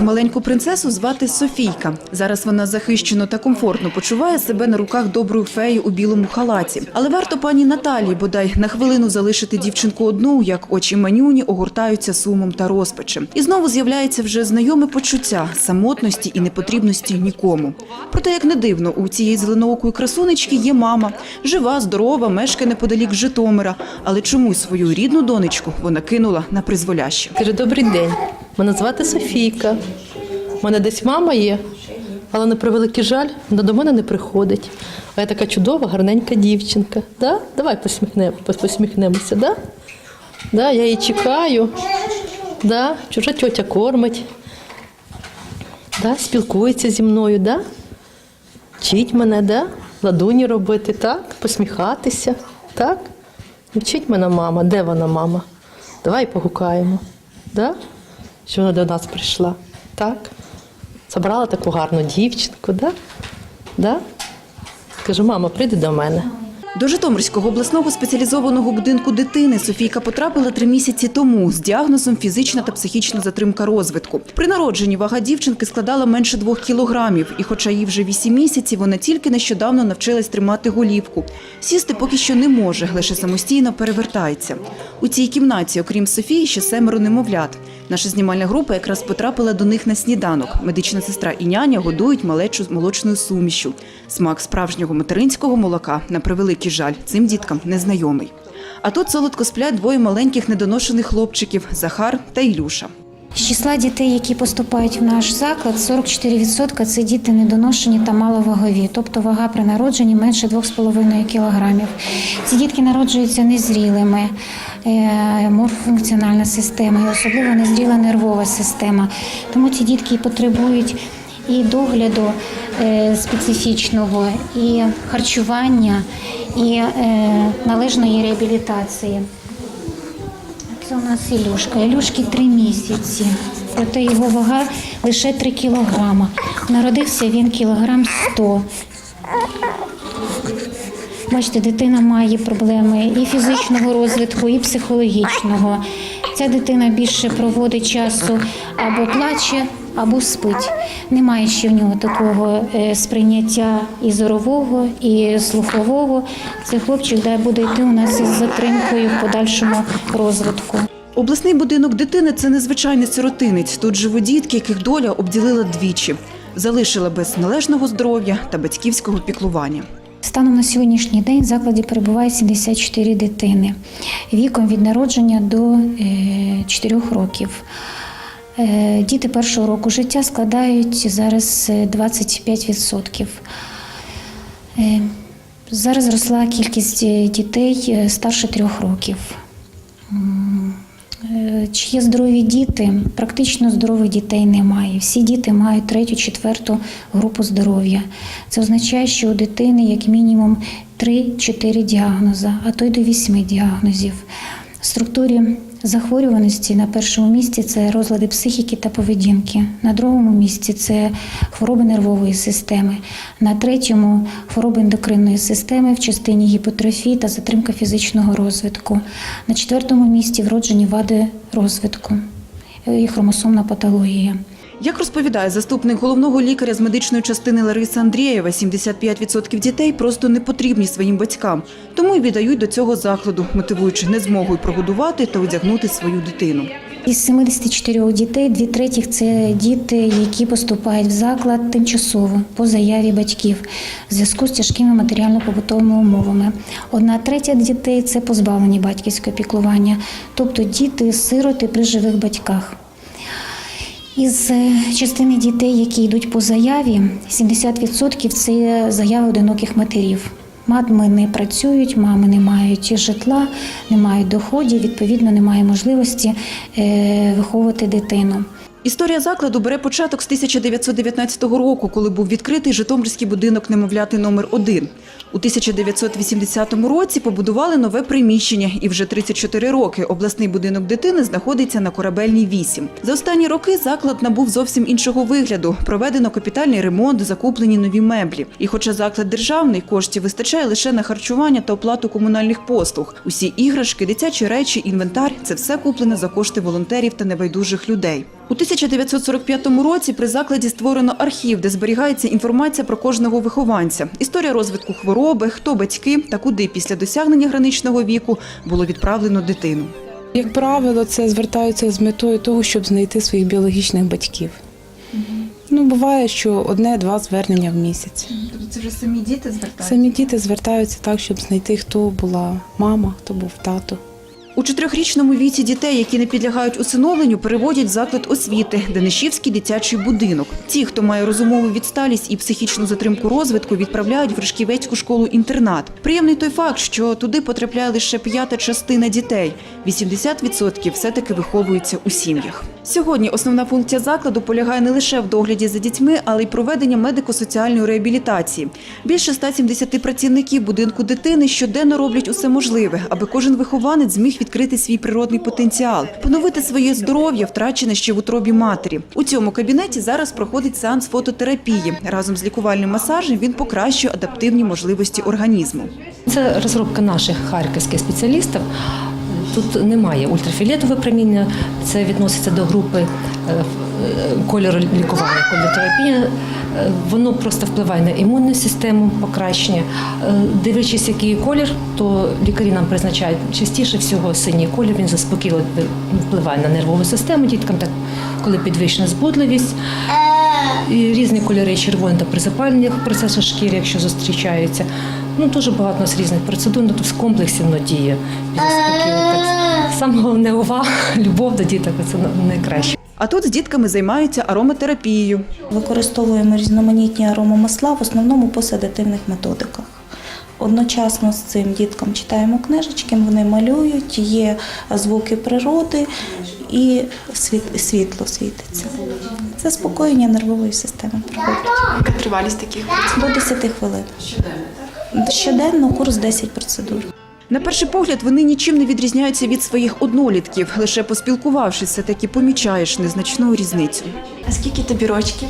Цю маленьку принцесу звати Софійка. Зараз вона захищено та комфортно почуває себе на руках доброї феї у білому халаті. Але варто пані Наталії бодай на хвилину залишити дівчинку одну, як очі манюні огортаються сумом та розпачем. І знову з'являється вже знайоме почуття самотності і непотрібності нікому. Проте, як не дивно, у цієї зеленоокої красунечки є мама, жива, здорова, мешкає неподалік Житомира. Але чомусь свою рідну донечку вона кинула на призволяще. Каже, добрий день. Мене звати Софійка. У мене десь мама є, але на превеликий жаль, вона до мене не приходить. А я така чудова, гарненька дівчинка. Да? Давай посміхне, посміхнемося, да? Да, я її чекаю. Да? Чужа тьотя кормить. Да? Спілкується зі мною, да? Вчить мене, да? ладоні робити, так? Посміхатися, так? Вчить мене мама. Де вона, мама? Давай погукаємо. Да? Що вона до нас прийшла. Так? Забрала таку гарну дівчинку, да? Да? Кажу, мама, прийди до мене. До Житомирського обласного спеціалізованого будинку дитини Софійка потрапила три місяці тому з діагнозом фізична та психічна затримка розвитку. При народженні вага дівчинки складала менше двох кілограмів, і хоча їй вже вісім місяців, вона тільки нещодавно навчилась тримати голівку. Сісти поки що не може, лише самостійно перевертається. У цій кімнаті, окрім Софії, ще семеро немовлят. Наша знімальна група якраз потрапила до них на сніданок. Медична сестра і няня годують малечу з молочною сумішю. Смак справжнього материнського молока, на превеликий жаль, цим діткам незнайомий. А тут солодко сплять двоє маленьких недоношених хлопчиків Захар та Ілюша. З числа дітей, які поступають в наш заклад, 44% – це діти недоношені та маловагові, тобто вага при народженні менше 2,5 кг. Ці дітки народжуються незрілими, е, морфофункціональна система, і особливо незріла нервова система. Тому ці дітки потребують і догляду е, специфічного, і харчування, і е, належної реабілітації. Це у нас Ілюшка. Ілюшки три місяці. Проте його вага лише 3 кілограма. Народився він кілограм 100. Бачите, дитина має проблеми і фізичного розвитку, і психологічного. Ця дитина більше проводить часу або плаче, або спить. Немає ще в нього такого е, сприйняття і зорового, і слухового. Цей хлопчик да, буде йти у нас із затримкою в подальшому розвитку. Обласний будинок дитини це незвичайний сиротинець. Тут живуть дітки, яких доля обділила двічі, залишила без належного здоров'я та батьківського піклування. Станом на сьогоднішній день в закладі перебуває 74 дитини віком від народження до 4 років. Е, Діти першого року життя складають зараз е, 25%. Е, Зараз зросла кількість е, дітей е, старше трьох років. Е, Чи є здорові діти? Практично здорових дітей немає. Всі діти мають третю, четверту групу здоров'я. Це означає, що у дитини як мінімум 3-4 діагнози, а то й до 8 діагнозів. В структурі захворюваності на першому місці це розлади психіки та поведінки, на другому місці це хвороби нервової системи, на третьому хвороби ендокринної системи в частині гіпотрофії та затримка фізичного розвитку, на четвертому місці вроджені вади розвитку і хромосомна патологія. Як розповідає заступник головного лікаря з медичної частини Лариса Андрієва, 75% дітей просто не потрібні своїм батькам, тому й віддають до цього закладу, мотивуючи незмогою прогодувати та одягнути свою дитину. Із 74 дітей дві третіх це діти, які поступають в заклад тимчасово по заяві батьків в зв'язку з тяжкими матеріально-побутовими умовами. Одна третя дітей це позбавлені батьківського піклування, тобто діти-сироти при живих батьках. Із е, частини дітей, які йдуть по заяві, 70% це заяви одиноких матерів. Мами не працюють, мами не мають житла, не мають доходів, відповідно, немає можливості е, виховувати дитину. Історія закладу бере початок з 1919 року, коли був відкритий Житомирський будинок немовляти номер 1 У 1980 році побудували нове приміщення, і вже 34 роки обласний будинок дитини знаходиться на корабельній 8. За останні роки заклад набув зовсім іншого вигляду. Проведено капітальний ремонт, закуплені нові меблі. І хоча заклад державний, коштів вистачає лише на харчування та оплату комунальних послуг. Усі іграшки, дитячі речі, інвентар це все куплене за кошти волонтерів та небайдужих людей. У 1945 році при закладі створено архів, де зберігається інформація про кожного вихованця. Історія розвитку хвороби, хто батьки та куди після досягнення граничного віку було відправлено дитину. Як правило, це звертаються з метою того, щоб знайти своїх біологічних батьків. Ну, буває, що одне-два звернення в місяць. Тобто це вже самі діти звертаються? Самі діти звертаються так, щоб знайти, хто була мама, хто був тато. У чотирьохрічному віці дітей, які не підлягають усиновленню, переводять в заклад освіти Денишівський дитячий будинок. Ті, хто має розумову відсталість і психічну затримку розвитку, відправляють в Ришківецьку школу-інтернат. Приємний той факт, що туди потрапляє лише п'ята частина дітей. 80% все-таки виховуються у сім'ях. Сьогодні основна функція закладу полягає не лише в догляді за дітьми, але й проведення медико-соціальної реабілітації. Більше 170 працівників будинку дитини щоденно роблять усе можливе, аби кожен вихованець зміг відкрити свій природний потенціал, поновити своє здоров'я, втрачене ще в утробі матері. У цьому кабінеті зараз проходить сеанс фототерапії. Разом з лікувальним масажем він покращує адаптивні можливості організму. Це розробка наших харківських спеціалістів. Тут немає ультрафіолетового проміння, це відноситься до групи е, е, кольоролікування, кольотерапія. Е, Воно просто впливає на імунну систему, покращення. Е, Дивлячись, який колір, то лікарі нам призначають частіше всього синій колір. Він заспокійливо впливає на нервову систему діткам, так коли підвищена збудливість. І різні кольори червоні та при запальних процесах шкіри, якщо зустрічаються. Ну дуже багато у нас різних процедур, ну, то в комплексі воно діє. Саме головне увага, любов до діток це найкраще. А тут з дітками займаються ароматерапією. Використовуємо різноманітні аромамасла в основному по седативних методиках. Одночасно з цим діткам читаємо книжечки, вони малюють, є звуки природи і світло світиться. Заспокоєння нервової системи проходить. Яка тривалість таких До 10 хвилин. Щоденно? Щоденно курс 10 процедур. На перший погляд вони нічим не відрізняються від своїх однолітків. Лише поспілкувавшись, все таки помічаєш незначну різницю. А скільки тобі рочків?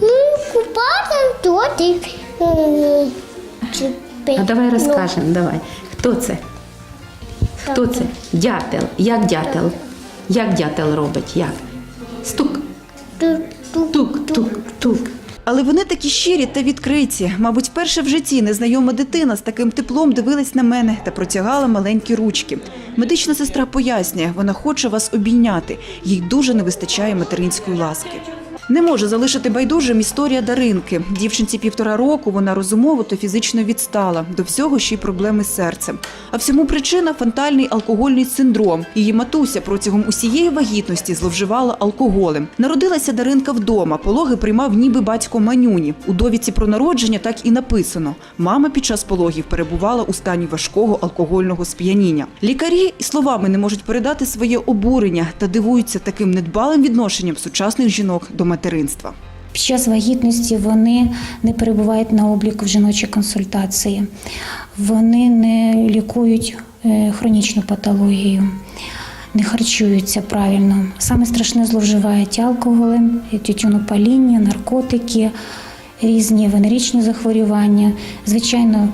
Ну, купати тотик. А давай розкажемо, давай. Хто це? Хто це? Дятел. Як дятел? Як дятел робить? Як? Стук, тук, тук, тук. Але вони такі щирі та відкриті. Мабуть, вперше в житті незнайома дитина з таким теплом дивилась на мене та протягала маленькі ручки. Медична сестра пояснює, вона хоче вас обійняти. Їй дуже не вистачає материнської ласки. Не може залишити байдужим історія Даринки. Дівчинці півтора року вона розумово та фізично відстала. До всього ще й проблеми з серцем. А всьому причина фантальний алкогольний синдром. Її матуся протягом усієї вагітності зловживала алкоголем. Народилася Даринка вдома. Пологи приймав ніби батько Манюні. У довідці про народження так і написано: мама під час пологів перебувала у стані важкого алкогольного сп'яніння. Лікарі словами не можуть передати своє обурення та дивуються таким недбалим відношенням сучасних жінок до материнства. Під час вагітності вони не перебувають на обліку в жіночій консультації, вони не лікують е, хронічну патологію, не харчуються правильно. Саме страшне зловживають алкоголем, тютюнопаління, наркотики, різні венеричні захворювання. Звичайно,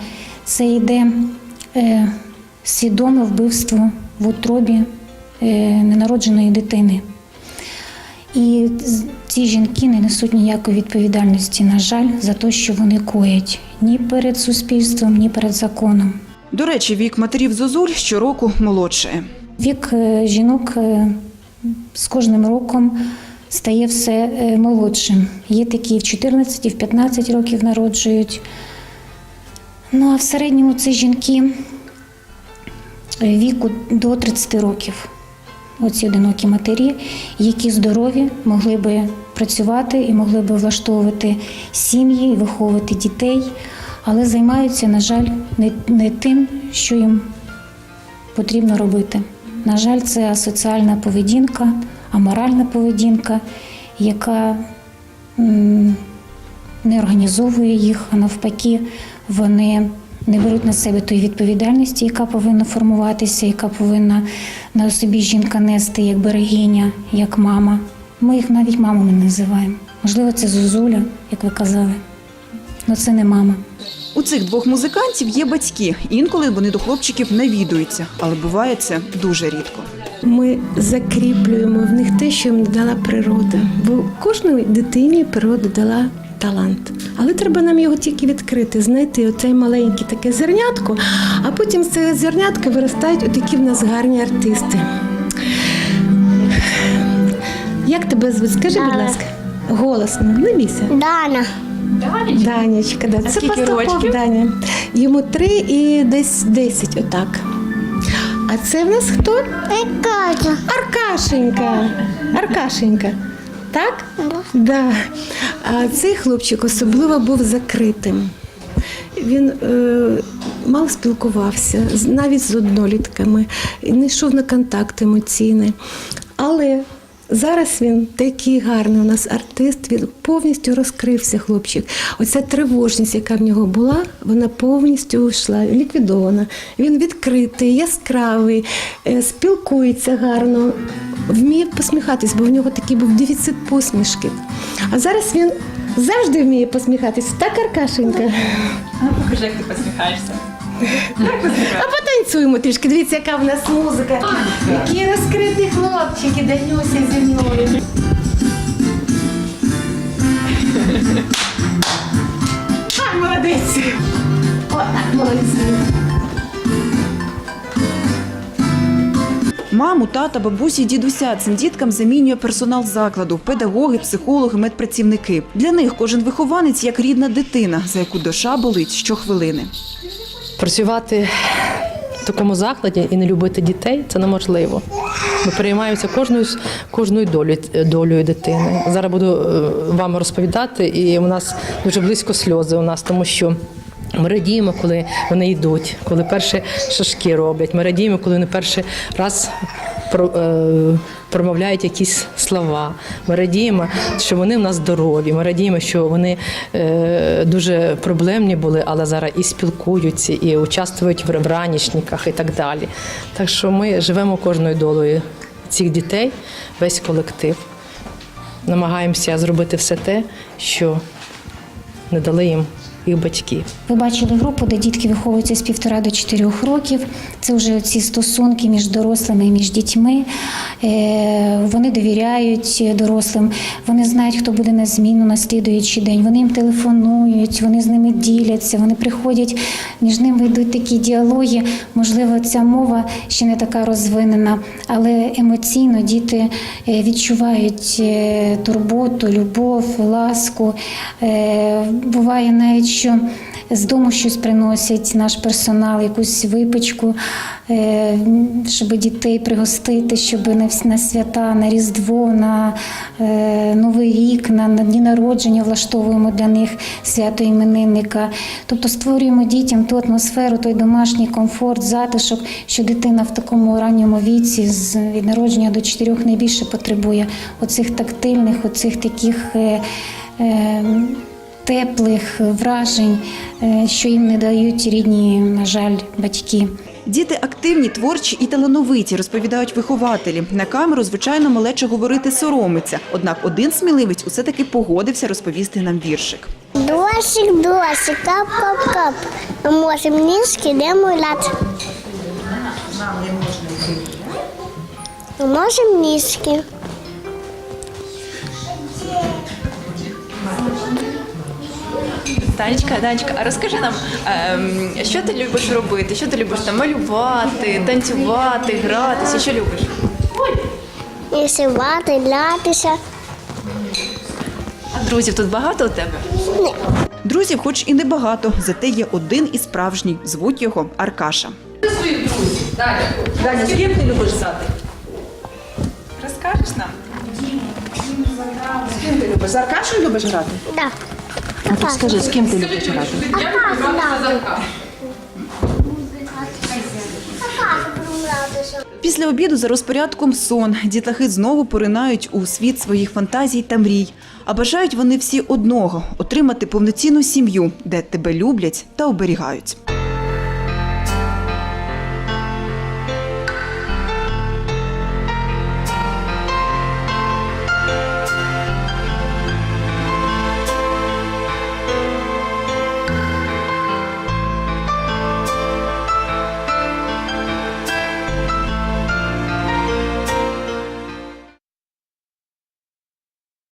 це йде е, свідоме вбивство в утробі е, ненародженої дитини. І ці жінки не несуть ніякої відповідальності, на жаль, за те, що вони коять ні перед суспільством, ні перед законом. До речі, вік матерів Зозуль щороку молодшає. Вік е, жінок е, з кожним роком стає все е, молодшим. Є такі в 14, в 15 років народжують. Ну а в середньому це жінки віку до 30 років. Оці одинокі матері, які здорові, могли би працювати і могли би влаштовувати сім'ї, і виховувати дітей, але займаються, на жаль, не, не тим, що їм потрібно робити. На жаль, це асоціальна поведінка, аморальна поведінка, яка не організовує їх, а навпаки, вони не беруть на себе тої відповідальності, яка повинна формуватися, яка повинна на собі жінка нести як берегиня, як мама. Ми їх навіть мамами не називаємо. Можливо, це зозуля, як ви казали, але це не мама. У цих двох музикантів є батьки. Інколи вони до хлопчиків навідуються, але буває це дуже рідко. Ми закріплюємо в них те, що їм дала природа. Бо кожній дитині природа дала талант. Але треба нам його тільки відкрити, знайти оцей маленький таке зернятко, а потім з цього зернятка виростають отакі в нас гарні артисти. Як тебе звуть? Скажи, будь ласка. Голосно, не бійся. Дана. Данечка, да. Це Пастухов? Даня. Йому три і десь десять, отак. А це в нас хто? Катя. Аркашенька. Аркашенька. Так? Да. А цей хлопчик особливо був закритим. Він е, мало спілкувався, навіть з однолітками, не йшов на контакт емоційний. Але зараз він такий гарний у нас артист, він повністю розкрився, хлопчик. Оця тривожність, яка в нього була, вона повністю йшла, ліквідована. Він відкритий, яскравий, е, спілкується гарно, вміє посміхатись, бо в нього такий був дефіцит посмішки. А зараз він завжди вміє посміхатись. Так, Аркашенька? Покажи, як ти посміхаєшся. А потанцюємо трішки. Дивіться, яка в нас музика. Які розкриті хлопчики, Данюся зі мною. А, молодець. Отак, молодці. Маму, тата, бабусі, дідуся цим діткам замінює персонал закладу, педагоги, психологи, медпрацівники. Для них кожен вихованець як рідна дитина, за яку душа болить щохвилини. Працювати в такому закладі і не любити дітей це неможливо. Ми переймаємося кожною кожною долю, долею дитини. Зараз буду е, вам розповідати, і у нас дуже близько сльози у нас, тому що. Ми радіємо, коли вони йдуть, коли перші шашки роблять. Ми радіємо, коли вони перший раз промовляють якісь слова. Ми радіємо, що вони в нас здорові. Ми радіємо, що вони е, дуже проблемні були, але зараз і спілкуються, і участвують в, ранішниках і так далі. Так що ми живемо кожною долею цих дітей, весь колектив. Намагаємося зробити все те, що не дали їм їх батьки. Ви бачили групу, де дітки виховуються з півтора до чотирьох років. Це вже ці стосунки між дорослими і між дітьми. Е, Вони довіряють дорослим, вони знають, хто буде на зміну на слідуючий день. Вони їм телефонують, вони з ними діляться, вони приходять, між ними йдуть такі діалоги. Можливо, ця мова ще не така розвинена, але емоційно діти е, відчувають е, турботу, любов, ласку. Буває навіть, що з дому щось приносять наш персонал, якусь випічку, е, щоб дітей пригостити, щоб на свята, на Різдво, на е, Новий рік, на, дні народження влаштовуємо для них свято іменинника. Тобто створюємо дітям ту атмосферу, той домашній комфорт, затишок, що дитина в такому ранньому віці з від народження до чотирьох найбільше потребує оцих тактильних, оцих таких. Е, теплих вражень, е, що їм не дають рідні, на жаль, батьки. Діти активні, творчі і талановиті, розповідають вихователі. На камеру, звичайно, малеча говорити соромиться. Однак один сміливець усе таки погодився розповісти нам віршик. Дощик, дощик, кап, кап, кап. Ми можемо ніжки, йдемо гуляти. Ми можемо ніжки. Танечка, Танечка, а розкажи нам, ем, що ти любиш робити? Що ти любиш там малювати, танцювати, гратися? Що любиш? Вишивати, лятися. А друзів тут багато у тебе? Ні. Друзів, хоч і небагато, зате є один і справжній. Звуть його Аркаша. Даня, з ким ти любиш грати? Розкажеш нам? З ким ти любиш? З Аркашою любиш грати? Так. А скажи, з ким ти любиш грати? Після обіду за розпорядком сон дітлахи знову поринають у світ своїх фантазій та мрій. А бажають вони всі одного отримати повноцінну сім'ю, де тебе люблять та оберігають.